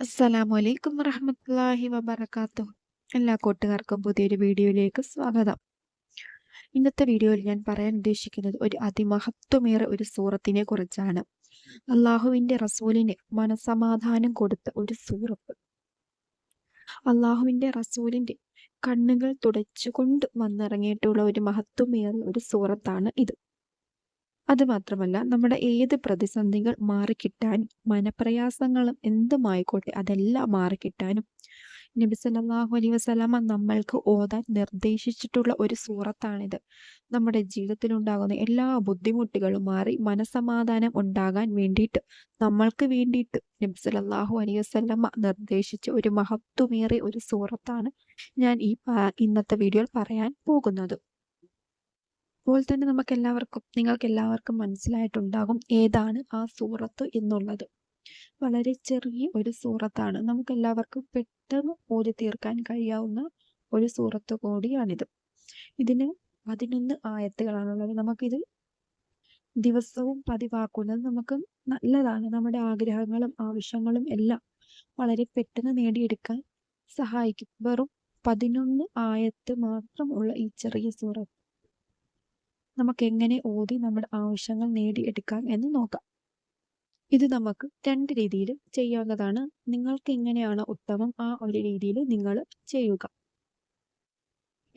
അസ്സലാമു അലൈക്കും വറഹമത്തല്ലാഹി വബറകാതുഹു. എല്ലാ കൂട്ടുകാർക്കും പുതിയൊരു വീഡിയോയിലേക്ക് സ്വാഗതം. ഇന്നത്തെ വീഡിയോയിൽ ഞാൻ പറയാൻ ഉദ്ദേശിക്കുന്നത് ഒരു അതിമഹത്വമേറെ ഒരു സൂറത്തിനെ കുറിച്ചാണ്. അള്ളാഹുവിന്റെ റസൂലിന് മനസമാധാനം കൊടുത്ത ഒരു സൂറത്ത്. അള്ളാഹുവിന്റെ റസൂലിന്റെ കണ്ണുകൾ തുടച്ചുകൊണ്ട് വന്നിറങ്ങിയിട്ടുള്ള ഒരു മഹത്വമേറിയ ഒരു സൂറത്താണ് ഇത്. അതുമാത്രമല്ല നമ്മുടെ ഏത് പ്രതിസന്ധികൾ മാറിക്കിട്ടാനും മനപ്രയാസങ്ങളും എന്തുമായിക്കോട്ടെ അതെല്ലാം മാറിക്കിട്ടാനും നബി സല്ലല്ലാഹു അലൈഹി വസല്ലമ നമ്മൾക്ക് ഓതാൻ നിർദ്ദേശിച്ചിട്ടുള്ള ഒരു സൂറത്താണിത്. നമ്മുടെ ജീവിതത്തിൽ ഉണ്ടാകുന്ന എല്ലാ ബുദ്ധിമുട്ടുകളും മാറി മനസമാധാനം ഉണ്ടാകാൻ വേണ്ടിയിട്ട് നമ്മൾക്ക് വേണ്ടിയിട്ട് നബി സല്ലല്ലാഹു അലൈഹി വസല്ലമ നിർദ്ദേശിച്ച ഒരു മഹത്വമേറിയ ഒരു സൂറത്താണ് ഞാൻ ഈ ഇന്നത്തെ വീഡിയോയിൽ പറയാൻ പോകുന്നത്. അപ്പോൾ തന്നെ നമുക്ക് എല്ലാവർക്കും നിങ്ങൾക്ക് എല്ലാവർക്കും മനസ്സിലായിട്ടുണ്ടാകും ഏതാണ് ആ സൂറത്ത് എന്നുള്ളത്. വളരെ ചെറിയ ഒരു സൂറത്താണ്. നമുക്ക് എല്ലാവർക്കും പെട്ടെന്ന് ഓടി തീർക്കാൻ കഴിയാവുന്ന ഒരു സൂറത്ത് കൂടിയാണിത്. ഇതിന് പതിനൊന്ന് ആയത്തുകളാണുള്ളത്. നമുക്കിത് ദിവസവും പതിവാക്കുന്നത് നമുക്ക് നല്ലതാണ്. നമ്മുടെ ആഗ്രഹങ്ങളും ആവശ്യങ്ങളും എല്ലാം വളരെ പെട്ടെന്ന് നേടിയെടുക്കാൻ സഹായിക്കും. വെറും പതിനൊന്ന് ആയത്ത് മാത്രമുള്ള ഈ ചെറിയ സൂറത്ത്. നമുക്ക് എങ്ങനെ ഓതി നമ്മുടെ ആവശ്യങ്ങൾ നേടിയെടുക്കാം എന്ന് നോക്കാം. ഇത് നമുക്ക് രണ്ട് രീതിയിൽ ചെയ്യാവുന്നതാണ്. നിങ്ങൾക്ക് എങ്ങനെയാണ് ഉത്തമം ആ ഒരു രീതിയിൽ നിങ്ങൾ ചെയ്യുക.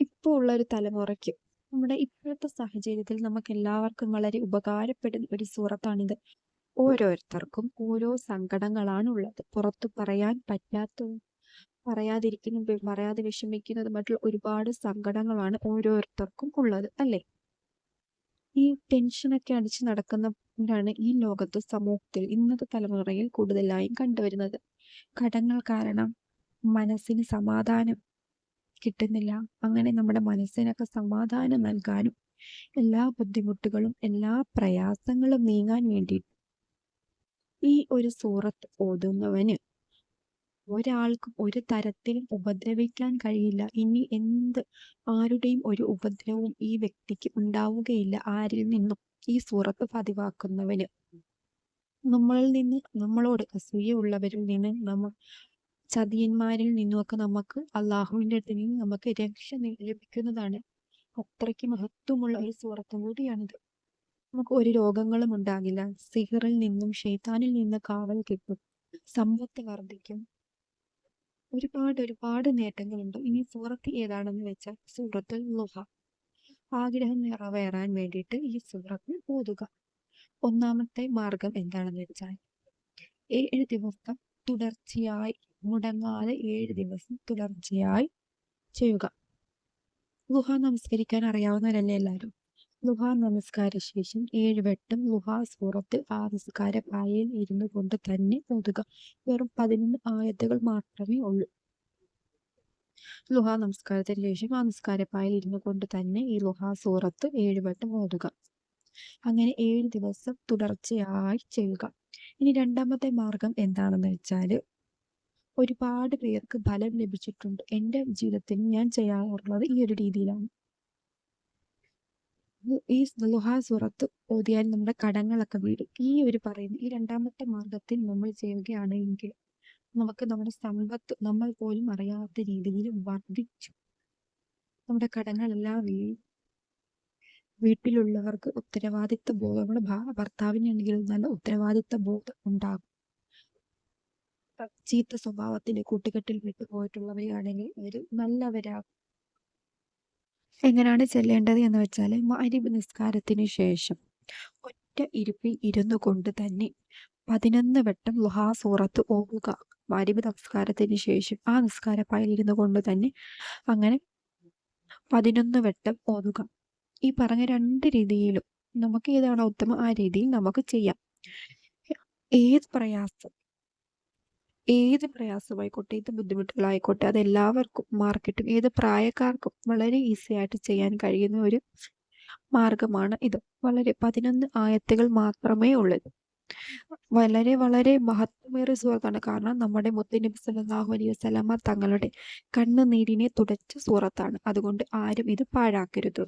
ഇപ്പോൾ ഉള്ള ഒരു തലമുറയ്ക്ക് നമ്മുടെ ഇപ്പോഴത്തെ സാഹചര്യത്തിൽ നമുക്ക് എല്ലാവർക്കും വളരെ ഉപകാരപ്പെടുന്ന ഒരു സുഹൃത്താണിത്. ഓരോരുത്തർക്കും ഓരോ സങ്കടങ്ങളാണ് ഉള്ളത് പുറത്തു പറയാൻ പറ്റാത്ത പറയാതിരിക്കുന്ന പറയാതെ വിഷമിക്കുന്നതുമായിട്ടുള്ള ഒരുപാട് സങ്കടങ്ങളാണ് ഓരോരുത്തർക്കും ഉള്ളത് അല്ലേ? ഈ ടെൻഷനൊക്കെ അടിച്ച് നടക്കുന്നവരാണ് ഈ ലോകത്ത് സമൂഹത്തിൽ ഇന്നത്തെ തലമുറയിൽ കൂടുതലായും കണ്ടുവരുന്നത്. കടങ്ങൾ കാരണം മനസ്സിന് സമാധാനം കിട്ടുന്നില്ല. അങ്ങനെ നമ്മുടെ മനസ്സിനൊക്കെ സമാധാനം നൽകാനും എല്ലാ ബുദ്ധിമുട്ടുകളും എല്ലാ പ്രയാസങ്ങളും നീങ്ങാൻ വേണ്ടി ഈ ഒരു സൂറത്ത് ഓതുന്നവന് ഒരാൾക്കും ഒരു തരത്തിലും ഉപദ്രവിക്കാൻ കഴിയില്ല. ഇനി എന്ത് ആരുടെയും ഒരു ഉപദ്രവവും ഈ വ്യക്തിക്ക് ഉണ്ടാവുകയില്ല. ആരിൽ നിന്നും ഈ സൂറത്ത് പതിവാക്കുന്നവന്. നമ്മളിൽ നിന്ന് നമ്മളോട് അസൂയുള്ളവരിൽ നിന്ന് നമ്മൾ ചതിയന്മാരിൽ നിന്നുമൊക്കെ നമുക്ക് അള്ളാഹുവിന്റെ അടുത്ത് നിന്ന് നമുക്ക് രക്ഷ ലഭിക്കുന്നതാണ്. അത്രയ്ക്ക് മഹത്വമുള്ള ഒരു സൂറത്തും കൂടിയാണിത്. നമുക്ക് ഒരു രോഗങ്ങളും ഉണ്ടാകില്ല. സിഹറിൽ നിന്നും ഷെയ്ത്താനിൽ നിന്ന് കാവൽ കിട്ടും. സമ്പത്ത് വർദ്ധിക്കും. ഒരുപാട് ഒരുപാട് നേട്ടങ്ങളുണ്ട്. ഇനി സൂറത്ത് ഏതാണെന്ന് വെച്ചാൽ സൂറത്തുൽ ലുഹ ആഗ്രഹം നിറവേറാൻ വേണ്ടിയിട്ട് ഈ സൂറത്ത് ഓതുക. ഒന്നാമത്തെ മാർഗം എന്താണെന്ന് വെച്ചാൽ ഏഴ് ദിവസം തുടർച്ചയായി മുടങ്ങാതെ ഏഴ് ദിവസം തുടർച്ചയായി ചെയ്യുക. ലുഹ നമസ്കരിക്കാൻ അറിയാവുന്നവരല്ലേ എല്ലാവരും? ലുഹ നമസ്കാര ശേഷം ഏഴുവട്ടം ലുഹ സൂറത്ത് ആ നമസ്കാര പായയിൽ ഇരുന്നു കൊണ്ട് തന്നെ ഓതുക. വെറും പതിനൊന്ന് ആയത്തുകൾ മാത്രമേ ഉള്ളൂ. ലുഹ നമസ്കാരത്തിന് ശേഷം ആ നമസ്കാര പായയിൽ ഇരുന്നു കൊണ്ട് തന്നെ ഈ ലുഹ സൂറത്ത് ഏഴുവട്ടം ഓതുക. അങ്ങനെ ഏഴ് ദിവസം തുടർച്ചയായി ചെയ്യുക. ഇനി രണ്ടാമത്തെ മാർഗം എന്താണെന്ന് വെച്ചാൽ ഒരുപാട് പേർക്ക് ഫലം ലഭിച്ചിട്ടുണ്ട്. എന്റെ ജീവിതത്തിൽ ഞാൻ ചെയ്യാറുള്ളത് ഈ ഒരു രീതിയിലാണ്. ഈ ലുഹാ സുറത്ത് ഓതിയാൽ നമ്മുടെ കടങ്ങളൊക്കെ വീടും ഈ ഒരു പറയുന്ന ഈ രണ്ടാമത്തെ മാർഗത്തിൽ നമ്മൾ ചെയ്യുകയാണ് എങ്കിൽ നമുക്ക് നമ്മുടെ സമ്പത്ത് നമ്മൾ പോലും അറിയാത്ത രീതിയിൽ വർദ്ധിച്ചു. നമ്മുടെ കടങ്ങളെല്ലാം വീഴും വീട്ടിലുള്ളവർക്ക് ഉത്തരവാദിത്ത ബോധം നമ്മുടെ ഭർത്താവിനാണെങ്കിലും നല്ല ഉത്തരവാദിത്ത ബോധം ഉണ്ടാകും. ചീത്ത സ്വഭാവത്തിന്റെ കൂട്ടുകെട്ടിൽ വിട്ടുപോയിട്ടുള്ളവരാണെങ്കിൽ അവർ നല്ലവരാകും എങ്ങനെയാണ് ചെല്ലേണ്ടത് എന്ന് വെച്ചാൽ മാരിബ് നിസ്കാരത്തിന് ശേഷം ഒറ്റ ഇരുപ്പിൽ ഇരുന്നു കൊണ്ട് തന്നെ പതിനൊന്ന് വട്ടം ലുഹാ സൂറത്ത് ഓകുക മാരിബ് നമസ്കാരത്തിന് ശേഷം ആ നിസ്കാര ഇരുന്നു കൊണ്ട് തന്നെ അങ്ങനെ പതിനൊന്ന് വട്ടം ഓതുക. ഈ പറഞ്ഞ രണ്ട് രീതിയിലും നമുക്ക് ഏതാണോ ഉത്തമം? ആ രീതിയിൽ നമുക്ക് ചെയ്യാം. ഏത് പ്രയാസം? ഏത് പ്രയാസമായിക്കോട്ടെ ഏത് ബുദ്ധിമുട്ടുകളായിക്കോട്ടെ അത് എല്ലാവർക്കും മാർക്കറ്റും ഏത് പ്രായക്കാർക്കും വളരെ ഈസി ആയിട്ട് ചെയ്യാൻ കഴിയുന്ന ഒരു മാർഗമാണ് ഇത്. വളരെ പതിനൊന്ന് ആയത്തുകൾ മാത്രമേ ഉള്ളൂ. വളരെ വളരെ മഹത്വമേറിയ സൂറത്താണ് കാരണം നമ്മുടെ മുത്തനബി സല്ലല്ലാഹു അലൈഹി വസല്ലമ തങ്ങളുടെ കണ്ണുനീരിനെ തുടച്ച സൂറത്താണ് അതുകൊണ്ട് ആരും ഇത് പാഴാക്കരുത്.